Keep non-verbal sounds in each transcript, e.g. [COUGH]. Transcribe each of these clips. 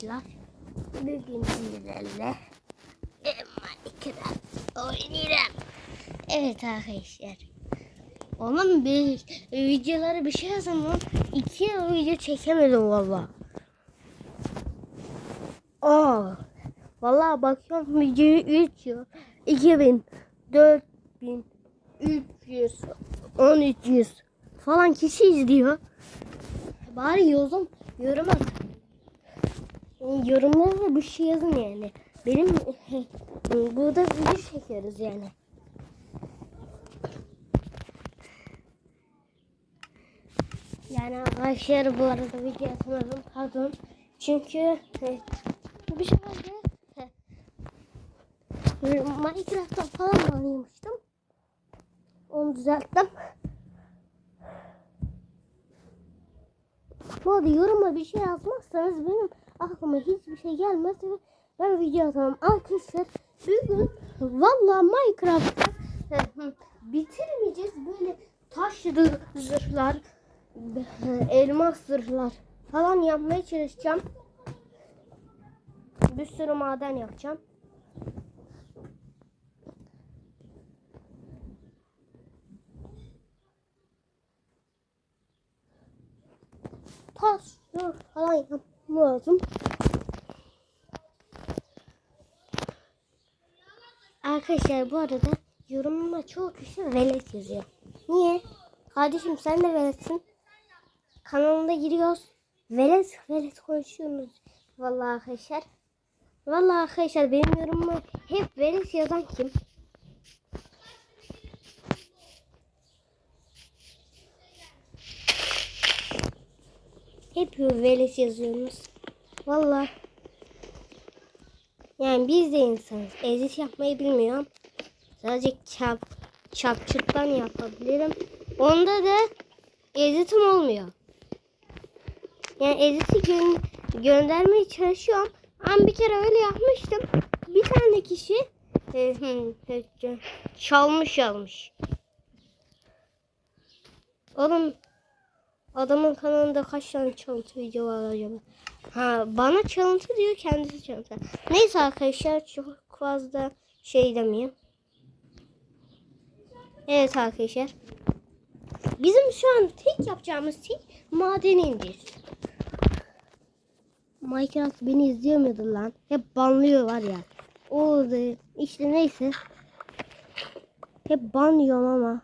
arkadaşlar. Bugün sizlerle Minecraft oynayacağım. Evet arkadaşlar. Oğlum bir videoları bir şey yazın lan. İki yıl video çekemedim valla. Aa. Valla bakıyorum videoyu 3 yıl. 2000, 4000, 300, 1300 falan kişi izliyor. Bari yorum, yorum at. Yorumlara bir şey yazın yani. Benim [LAUGHS] burada video çekiyoruz yani. Yani arkadaşlar bu arada video atmadım pardon. Çünkü bir şey vardı. Minecraft'tan falan oynamıştım. Onu düzelttim. Bu arada yoruma bir şey yazmazsanız benim aklıma hiçbir şey gelmez ben video atamam. Arkadaşlar bugün valla Minecraft'ta e, bitirmeyeceğiz böyle taş zırhlar, elmas zırhlar falan yapmaya çalışacağım. Bir sürü maden yapacağım. Taş zırh falan yapmam lazım. Arkadaşlar bu arada yorumuma çoğu kişi velet yazıyor. Niye? Kardeşim sen de veletsin. Kanalımda giriyoruz. Velet velet konuşuyoruz. Vallahi arkadaşlar. Vallahi arkadaşlar benim yorumuma hep velet yazan kim? Hep velet yazıyorsunuz. Vallahi. Yani biz de insanız. Ezit yapmayı bilmiyorum. Sadece çap, çapçıktan yapabilirim. Onda da ezitim olmuyor. Yani eziti gö göndermeye çalışıyorum. Ama bir kere öyle yapmıştım. Bir tane kişi e, çalmış almış. Oğlum adamın kanalında kaç tane çalıntı video var acaba? Ha bana çalıntı diyor kendisi çalıntı. Neyse arkadaşlar çok fazla şey demeyeyim. Evet arkadaşlar. Bizim şu an tek yapacağımız şey madeni indir. Minecraft beni izliyor muydu lan? Hep banlıyor var ya. O da işte neyse. Hep banlıyorum ama.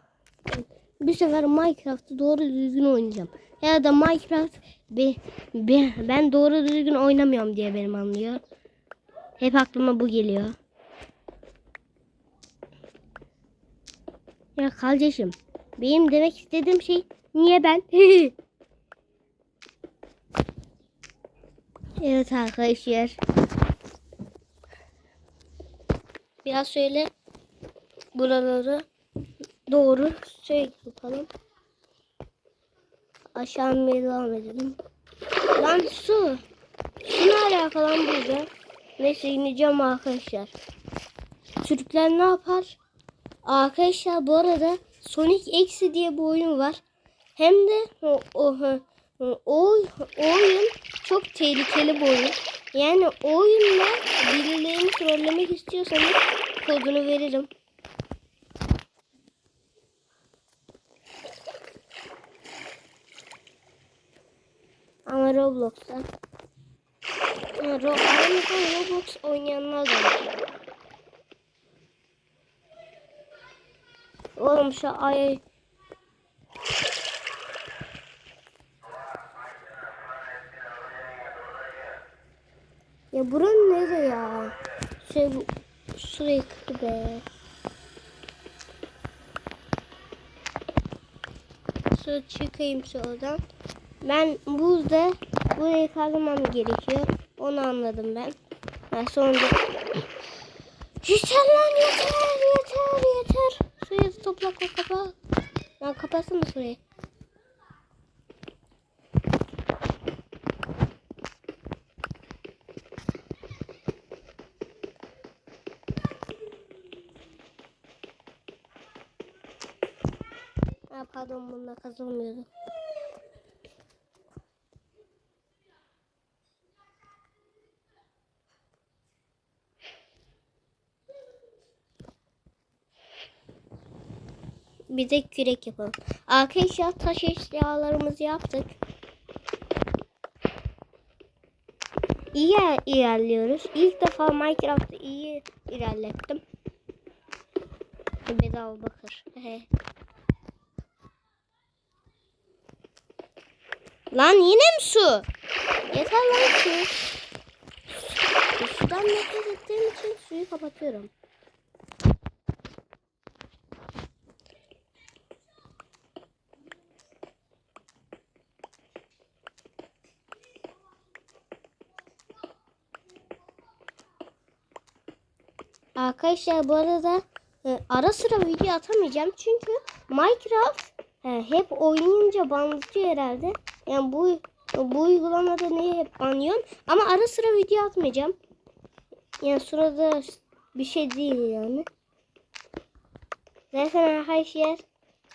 Bir sefer Minecraft'ı doğru düzgün oynayacağım. Ya da Minecraft be, be, ben doğru düzgün oynamıyorum diye benim anlıyor. Hep aklıma bu geliyor. Ya kardeşim benim demek istediğim şey niye ben? [LAUGHS] evet arkadaşlar. Biraz şöyle buraları doğru şey yapalım. Aşağı devam edelim. Lan su. Su ne alaka lan burada? Neyse ineceğim arkadaşlar. Türkler ne yapar? Arkadaşlar bu arada Sonic X diye bir oyun var. Hem de o, o, o, o oyun çok tehlikeli bir oyun. Yani oyunla birilerini trollemek istiyorsanız kodunu veririm. Ama Roblox'ta. Yani Roblox oynayanlar da var. Oğlum şu ay Ya buranın nere ya? Şey bu sürekli be. Şu çıkayım şuradan. Ben burada burayı kazmam gerekiyor. Onu anladım ben. Ha, sonunda Yeter lan yeter yeter yeter. Suyu toprakla kapa. Lan kapatsana suyu. Ha, pardon bunda kazılmıyordu. Bir de kürek yapalım. Arkadaşlar taş eşyalarımızı yaptık. İyi ilerliyoruz. İlk defa Minecraft'ı iyi ilerlettim. Bedava bakır. [LAUGHS] Lan yine mi su? Yeter lan su. Sudan nefret ettiğim için suyu kapatıyorum. Arkadaşlar bu arada e, ara sıra video atamayacağım çünkü Minecraft e, hep oynayınca banlatıyor herhalde. Yani bu bu uygulamada neyi hep banlıyorsun ama ara sıra video atmayacağım. Yani sırada bir şey değil yani. Zaten arkadaşlar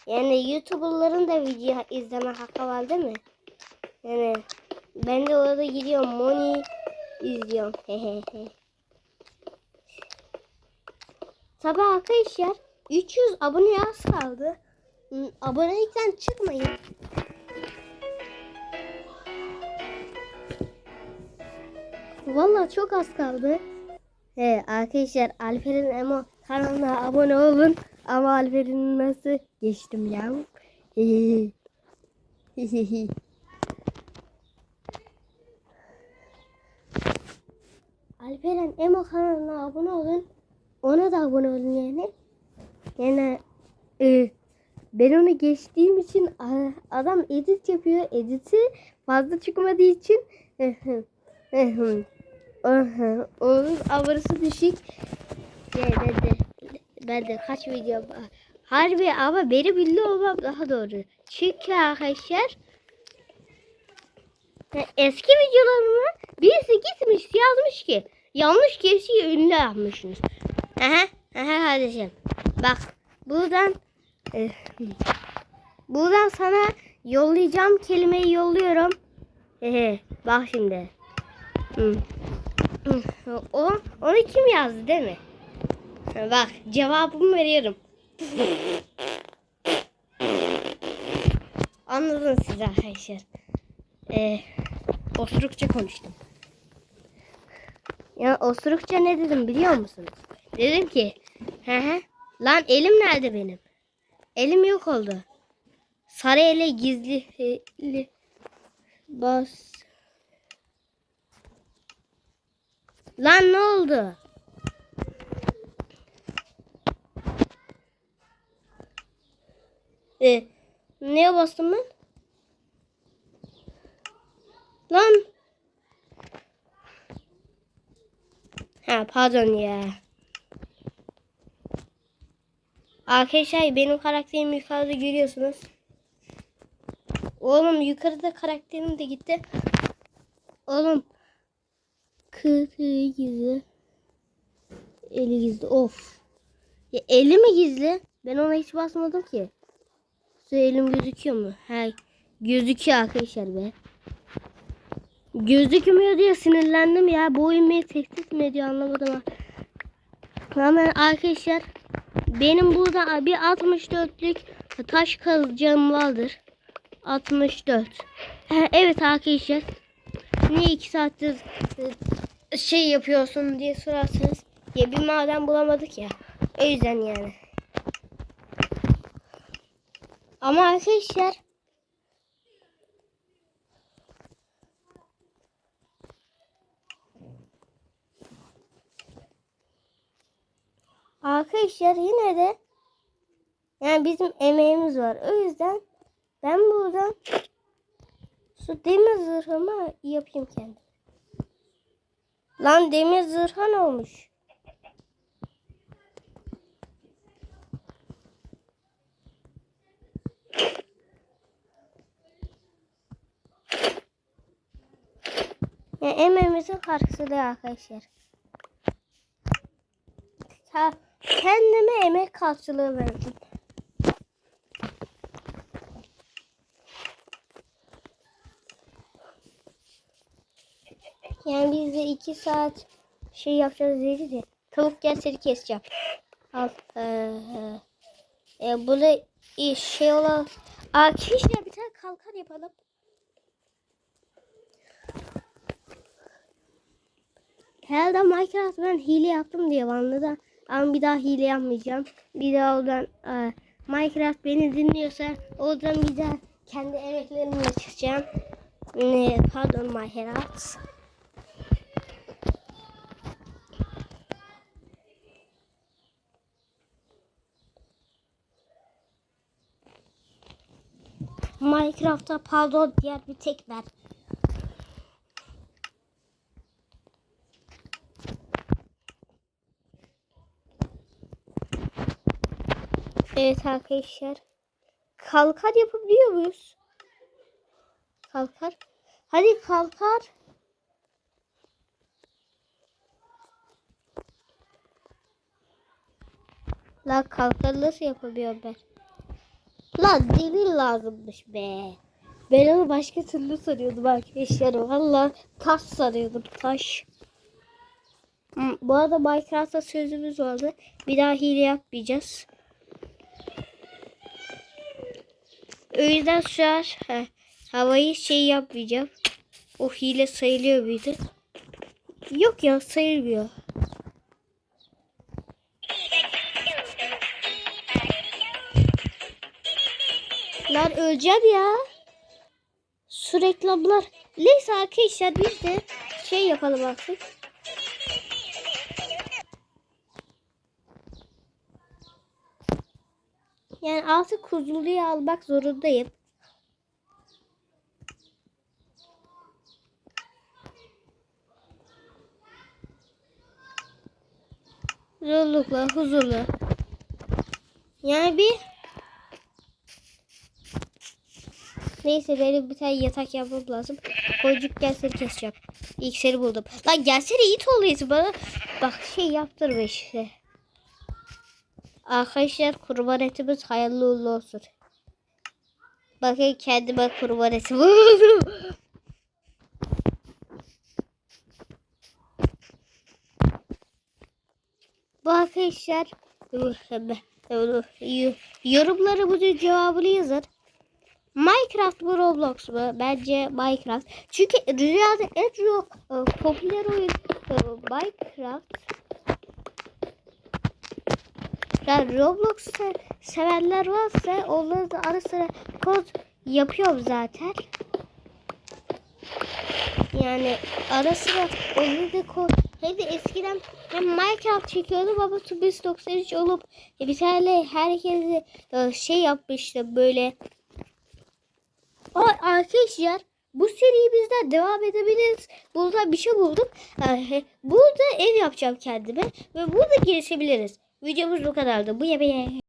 yani YouTuber'ların da video izleme hakkı var değil mi? Yani ben de orada gidiyorum Moni izliyorum. [LAUGHS] Hehehe. Tabi arkadaşlar 300 abone az kaldı. Hmm, Abonelikten çıkmayın. Vallahi çok az kaldı. He arkadaşlar Alper'in Emo kanalına abone olun. Ama Alper'in nasıl geçtim ya. [LAUGHS] Alper'in Emo kanalına abone olun. Da abone olun yani. Yani e, ben onu geçtiğim için adam edit yapıyor. Editi fazla çıkmadığı için onun avarası düşük. Yani ben de, ben de kaç video var. Harbi ama beni bildi olmam daha doğru. Çünkü arkadaşlar eski videolarımı birisi gitmiş yazmış ki yanlış kesiyi ünlü yapmışsınız. Aha, aha kardeşim. Bak buradan e, buradan sana yollayacağım kelimeyi yolluyorum. Ehe, bak şimdi. Hı. O, onu kim yazdı değil mi? Bak cevabımı veriyorum. Anladın siz arkadaşlar. Ee, osurukça konuştum. Ya osurukça ne dedim biliyor musunuz? Dedim ki he he lan elim nerede benim? Elim yok oldu. Sarı ele gizli eli bas. Lan ne oldu? E, neye bastım ben? Lan. Ha pardon ya. Arkadaşlar benim karakterimi yukarıda görüyorsunuz. Oğlum yukarıda karakterim de gitti. Oğlum. Kırığı gizli. Eli gizli. Of. Ya eli mi gizli? Ben ona hiç basmadım ki. Şu elim gözüküyor mu? He. Gözüküyor arkadaşlar be. Gözükmüyor diye sinirlendim ya. Bu oyun beni tehdit mi ediyor anlamadım. Hemen arkadaşlar benim burada bir 64'lük taş kazacağım vardır. 64. He, Evet arkadaşlar. Niye 2 saattir e, şey yapıyorsun diye sorarsanız ya bir maden bulamadık ya. O yüzden yani. Ama arkadaşlar Arkadaşlar yine de yani bizim emeğimiz var. O yüzden ben buradan şu demir zırhımı yapayım kendim. Lan demir zırha ne olmuş? Yani emeğimizin karşılığı arkadaşlar. Ha, kendime emek karşılığı verdim. Yani biz de iki saat şey yapacağız dedi de tavuk gelseri keseceğim. Al. Ee, e, bunu iyi şey olan arkadaşlar bir tane kalkan yapalım. Herhalde Minecraft ben hile yaptım diye anladım. Ama bir daha hile yapmayacağım. Bir daha oradan e, Minecraft beni dinliyorsa oradan bir daha kendi emeklerimle çıkacağım. Ne, pardon Minecraft. Minecraft'ta pardon diğer bir tek ver. Evet arkadaşlar. Kalkar yapabiliyor muyuz? Kalkar. Hadi kalkar. La kalkar nasıl yapabiliyorum ben? La demir lazımmış be. Ben onu başka türlü sanıyordum arkadaşlar. Valla taş sanıyordum taş. Bu arada Minecraft'ta sözümüz vardı. Bir daha hile yapmayacağız. O yüzden şu he, havayı şey yapmayacağım. O hile sayılıyor muydu? Yok ya sayılmıyor. Lan öleceğim ya. Su reklamlar. Neyse arkadaşlar biz de şey yapalım artık. Yani artık kuzuluyu almak zorundayım. Zorlukla, huzurlu. Yani bir Neyse benim bir tane yatak yapmam lazım. Koyucuk gelsene keseceğim. İlk seni buldum. Lan gelsene it oluyorsun bana. Bak şey yaptırma işte. Arkadaşlar kurban etimiz hayırlı uğurlu olsun. Bakın kendime kurban eti buldum. [LAUGHS] Bu arkadaşlar yorumlarımızın cevabını yazın. Minecraft mı Roblox mu? Bence Minecraft. Çünkü dünyada en çok e, popüler oyun e, Minecraft. Yani Roblox se- sevenler varsa onları da ara sıra kod yapıyorum zaten. Yani ara sıra onları da kod hem de eskiden hem Minecraft çekiyordum ama Tubis 93 olup bir tane herkese e, şey yapmıştım böyle Aa, arkadaşlar bu serimizden devam edebiliriz. Burada bir şey bulduk. Burada ev yapacağım kendime ve burada gelişebiliriz. Videomuz bu kadardı. Bu yemeğe